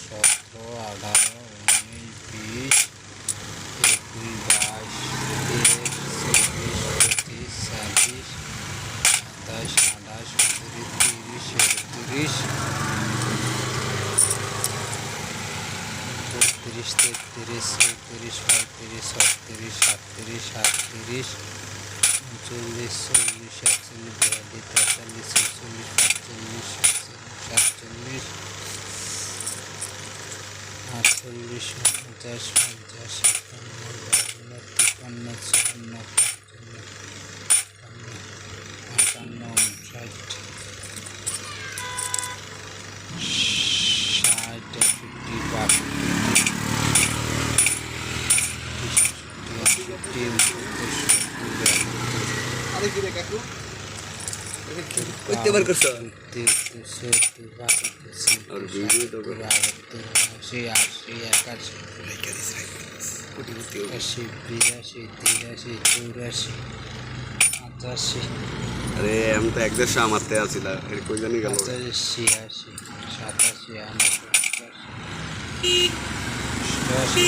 সতেরো, আঠারো, উনিশ, বিশ একুশ বাইশ চব্বিশ পঁচিশ ছাব্বিশ সাতাশ, আঠাশ, উনত্রিশ, তিরিশ, একত্রিশ বত্রিশ তেত্রিশ, চৌত্রিশ, পঁয়ত্রিশ ছত্রিশ সাতত্রিশ আটত্রিশ উনচল্লিশ চল্লিশ, একচল্লিশ, বিয়াল্লিশ, তেতাল্লিশ, ছেচল্লিশ আটচল্লিশ উনপঞ্চাশ পঞ্চাশ ছাপ্পান্ন বাহান্ন তিপ্পান্ন চুয়ান্ন পঞ্চান্ন উনষাট ষাট একষট্টি বাষট্টি তেষট্টি উনসত্তর আরে কি রে কাকু করতে পার করছ আর ভিডিও তো। আশি আশি তিরাশি চৌরাশি পঁচাশি আরে আমি তো এক দেড়শো আমারতে আছিলা এর কই জানি গেল পঁচাশি ছিয়াশি সাতাশি আটাশি